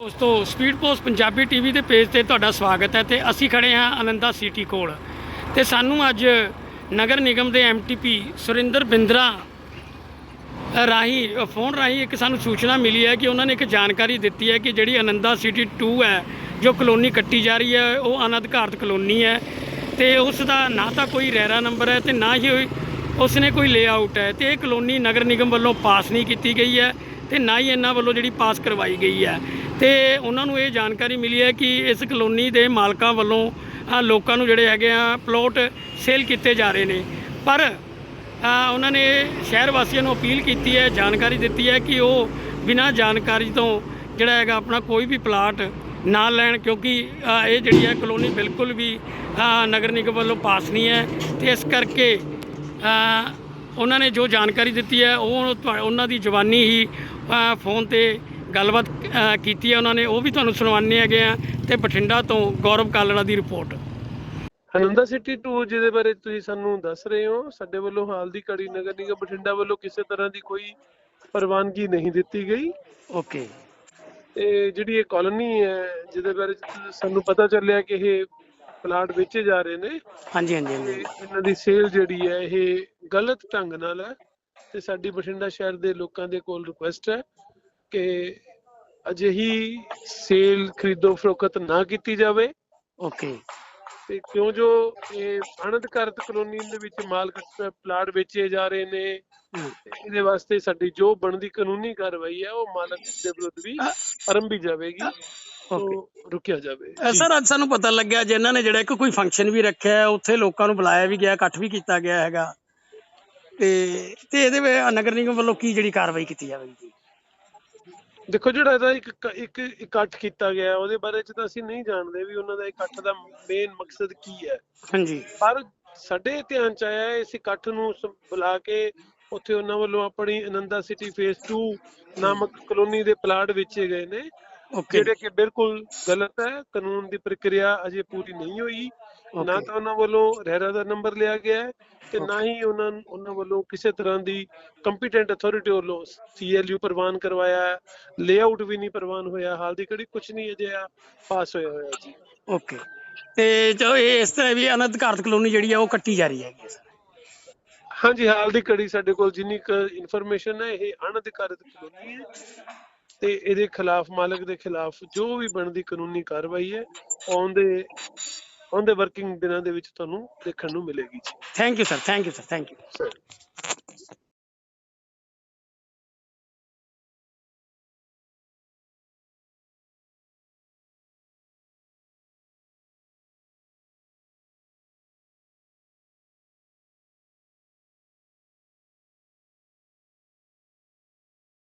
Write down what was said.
ਦੋਸਤੋ speed post Punjabi TV ਦੇ page ਤੇ ਤੁਹਾਡਾ ਸਵਾਗਤ ਹੈ ਤੇ ਅਸੀਂ ਖੜੇ ਹਾਂ ਅਨੰਦਾ ਸਿਟੀ ਕੋਲ। ਤੇ ਸਾਨੂੰ ਅੱਜ ਨਗਰ ਨਿਗਮ ਦੇ ਐਮਟੀਪੀ ਸੁਰਿੰਦਰ ਬਿੰਦਰਾ ਰਾਹੀਂ ਫੋਨ ਰਾਹੀਂ ਇੱਕ ਸਾਨੂੰ ਸੂਚਨਾ ਮਿਲੀ ਹੈ ਕਿ ਉਹਨਾਂ ਨੇ ਇੱਕ ਜਾਣਕਾਰੀ ਦਿੱਤੀ ਹੈ ਕਿ ਜਿਹੜੀ ਅਨੰਦਾ ਸਿਟੀ 2 ਹੈ, ਜੋ ਕਲੋਨੀ ਕੱਟੀ ਜਾ ਰਹੀ ਹੈ, ਉਹ ਅਨਧਿਕਾਰਤ ਕਲੋਨੀ ਹੈ ਤੇ ਉਸ ਦਾ ਨਾ ਤਾਂ ਕੋਈ ਰੈਰਾ ਨੰਬਰ ਹੈ ਤੇ ਨਾ ਹੀ ਉਸ ਨੇ ਕੋਈ ਲੇਆਊਟ ਹੈ ਤੇ ਇਹ ਕਲੋਨੀ ਨਗਰ ਨਿਗਮ ਵੱਲੋਂ ਪਾਸ ਨਹੀਂ ਕੀਤੀ ਗਈ ਹੈ ਤੇ ਨਾ ਹੀ ਇਹਨਾਂ ਵੱਲੋਂ ਜਿਹੜੀ ਪਾਸ ਕਰਵਾਈ ਗਈ ਹੈ। ਤੇ ਉਹਨਾਂ ਨੂੰ ਇਹ ਜਾਣਕਾਰੀ ਮਿਲੀ ਹੈ ਕਿ ਇਸ ਕਲੋਨੀ ਦੇ ਮਾਲਕਾਂ ਵੱਲੋਂ ਲੋਕਾਂ ਨੂੰ ਜਿਹੜੇ ਹੈਗੇ ਆ ਪਲੋਟ ਸੇਲ ਕੀਤੇ ਜਾ ਰਹੇ ਨੇ। ਪਰ ਉਹਨਾਂ ਨੇ ਸ਼ਹਿਰ ਵਾਸੀਆਂ ਨੂੰ ਅਪੀਲ ਕੀਤੀ ਹੈ, ਜਾਣਕਾਰੀ ਦਿੱਤੀ ਹੈ ਕਿ ਉਹ ਬਿਨਾਂ ਜਾਣਕਾਰੀ ਤੋਂ ਜਿਹੜਾ ਹੈਗਾ ਆਪਣਾ ਕੋਈ ਵੀ ਪਲਾਟ ਨਾ ਲੈਣ ਕਿਉਂਕਿ ਇਹ ਜਿਹੜੀ ਹੈ ਕਲੋਨੀ ਬਿਲਕੁਲ ਵੀ ਨਗਰ ਨਿਗਮ ਵੱਲੋਂ ਪਾਸ ਨਹੀਂ ਹੈ। ਤੇ ਇਸ ਕਰਕੇ ਉਹਨਾਂ ਨੇ ਜੋ ਜਾਣਕਾਰੀ ਦਿੱਤੀ ਹੈ, ਉਹ ਉਹਨਾਂ ਦੀ ਜਵਾਨੀ ਹੀ ਫੋਨ ਤੇ ਗੱਲਬਾਤ ਕੀਤੀ ਹੈ ਉਹਨਾਂ ਨੇ ਉਹ ਵੀ ਤੁਹਾਨੂੰ ਸੁਣਵਾਉਂਦੇ ਹੈਗੇ ਆ ਤੇ ਬਠਿੰਡਾ ਤੋਂ ਗੌਰਵ ਕਾਲੜਾ ਦੀ ਰਿਪੋਰਟ। ਹਨੰਦਾ ਸਿਟੀ 2 ਜਿਹਦੇ ਬਾਰੇ ਤੁਸੀਂ ਸਾਨੂੰ ਦੱਸ ਰਹੇ ਹੋ ਸਾਡੇ ਵੱਲੋਂ ਹਾਲ ਦੀ ਘੜੀ ਨਗਰ ਨਿਗਮ ਬਠਿੰਡਾ ਵੱਲੋਂ ਕਿਸੇ ਤਰ੍ਹਾਂ ਦੀ ਕੋਈ ਪ੍ਰਵਾਨਗੀ ਨਹੀਂ ਦਿੱਤੀ ਗਈ। ਓਕੇ। ਤੇ ਜਿਹੜੀ ਇਹ ਕਾਲੋਨੀ ਹੈ ਜਿਹਦੇ ਬਾਰੇ ਸਾਨੂੰ ਪਤਾ ਚੱਲਿਆ ਕਿ ਇਹ ਪਲਾਟ ਵੇਚੇ ਜਾ ਰਹੇ ਨੇ ਹਾਂਜੀ ਹਾਂਜੀ ਹਾਂਜੀ। ਇਹਨਾਂ ਦੀ ਸੇਲ ਜਿਹੜੀ ਹੈ ਇਹ ਗਲਤ ਢੰਗ ਨਾਲ ਹੈ ਤੇ ਸਾਡੀ ਬਠਿੰਡਾ ਸ਼ਹਿਰ ਦੇ ਲੋਕਾਂ ਦੇ ਕੋਲ ਰਿਕੁਐਸਟ ਹੈ। ਕਿ ਅਜਿਹੀ ਸੇਲ ਖਰੀਦੋ ਫਰੋਖਤ ਨਾ ਕੀਤੀ ਜਾਵੇ। ਓਕੇ। ਤੇ ਕਿਉਂ ਜੋ ਇਹ ਅਣਅਧਿਕਾਰਤ ਕਲੋਨੀ ਦੇ ਵਿੱਚ ਮਾਲ ਪਲਾਟ ਵੇਚੇ ਜਾ ਰਹੇ ਨੇ ਇਹਦੇ ਵਾਸਤੇ ਸਾਡੀ ਜੋ ਬਣਦੀ ਕਾਨੂੰਨੀ ਕਾਰਵਾਈ ਹੈ ਉਹ ਮਾਲਕ ਦੇ ਵਿਰੁੱਧ ਵੀ ਆਰੰਭੀ ਜਾਵੇਗੀ। ਰੁਕਿਆ ਜਾਵੇ। ਸਰ ਅੱਜ ਸਾਨੂੰ ਪਤਾ ਲੱਗਿਆ ਜਿਨ੍ਹਾਂ ਨੇ ਜਿਹੜਾ ਇੱਕ ਕੋਈ ਫੰਕਸ਼ਨ ਵੀ ਰੱਖਿਆ ਉੱਥੇ ਲੋਕਾਂ ਨੂੰ ਬੁਲਾਇਆ ਵੀ ਗਿਆ ਇਕੱਠ ਵੀ ਕੀਤਾ ਗਿਆ ਹੈਗਾ। ਤੇ ਤੇ ਇਹਦੇ ਵਿੱਚ ਨਗਰ ਨਿਗਮ ਵੱਲੋਂ ਕੀ ਜਿਹੜੀ ਕਾਰਵਾਈ ਕੀਤੀ ਜਾਵੇਗੀ? ਜੀ ਦੇਖੋ ਜਿਹੜਾ ਇਹਦਾ ਇੱਕ ਇੱਕ ਇਕੱਠ ਕੀਤਾ ਗਿਆ ਉਹਦੇ ਬਾਰੇ ਚ ਤਾਂ ਅਸੀਂ ਨਹੀਂ ਜਾਣਦੇ ਵੀ ਉਹਨਾਂ ਦਾ ਇਕੱਠ ਦਾ ਮੇਨ ਮਕਸਦ ਕੀ ਹੈ। ਹਾਂਜੀ। ਪਰ ਸਾਡੇ ਧਿਆਨ ਚ ਆਇਆ ਇਸ ਇਕੱਠ ਨੂੰ ਬੁਲਾ ਕੇ ਉੱਥੇ ਉਹਨਾਂ ਵੱਲੋਂ ਆਪਣੀ ਆਨੰਦਾ ਸਿਟੀ ਫੇਸ 2 ਨਾਮਕ ਕਲੋਨੀ ਦੇ ਪਲਾਟ ਵੇਚੇ ਗਏ ਨੇ। ਜਿਹੜੇ ਕਿ ਬਿਲਕੁਲ ਗਲਤ ਹੈ ਕਾਨੂੰਨ ਦੀ ਪ੍ਰਕਿਰਿਆ ਅਜੇ ਪੂਰੀ ਨਹੀਂ ਹੋਈ। ਨਾ. ਤਾਂ ਉਹਨਾਂ ਵੱਲੋਂ ਰਹਿਰਾ ਦਾ ਨੰਬਰ ਲਿਆ ਗਿਆ ਹੈ ਤੇ ਨਾ ਹੀ ਉਹਨਾਂ ਉਹਨਾਂ ਵੱਲੋਂ ਕਿਸੇ ਤਰ੍ਹਾਂ ਦੀ ਕੰਪੀਟੈਂਟ ਅਥਾਰਟੀ ਵੱਲੋਂ ਸੀਐਲਯੂ ਪ੍ਰਵਾਨ ਕਰਵਾਇਆ ਹੈ। ਲੇਆਊਟ ਵੀ ਨਹੀਂ ਪ੍ਰਵਾਨ ਹੋਇਆ ਹਾਲ ਦੀ ਘੜੀ ਕੁਝ ਨਹੀਂ ਅਜੇ ਆ ਪਾਸ ਹੋਇਆ ਹੋਇਆ ਜੀ। ਓਕੇ ਤੇ ਇਹ ਇਸ ਤਰ੍ਹਾਂ ਵੀ ਅਨਧਿਕਾਰਤ ਕਲੋਨੀ ਜਿਹੜੀ ਆ ਉਹ ਕੱਟੀ ਜਾ ਰਹੀ ਹੈਗੀ ਹੈ ਸਰ। ਹਾਂਜੀ ਹਾਲ ਦੀ ਘੜੀ ਸਾਡੇ ਕੋਲ ਜਿੰਨੀ ਕੁ ਇਨਫੋਰਮੇਸ਼ਨ ਹੈ ਇਹ ਅਣਅਧਿਕਾਰਿਤ ਕਲੋਨੀ ਹੈ। ਤੇ ਇਹਦੇ ਖਿਲਾਫ, ਮਾਲਕ ਦੇ ਖਿਲਾਫ ਜੋ ਵੀ ਬਣਦੀ ਕਾਨੂੰਨੀ ਕਾਰਵਾਈ ਹੈ, ਆਉਂਦੇ ਆਉਂਦੇ ਵਰਕਿੰਗ ਦਿਨਾਂ ਦੇ ਵਿੱਚ ਤੁਹਾਨੂੰ ਦੇਖਣ ਨੂੰ ਮਿਲੇਗੀ। Thank you sir thank you sir thank you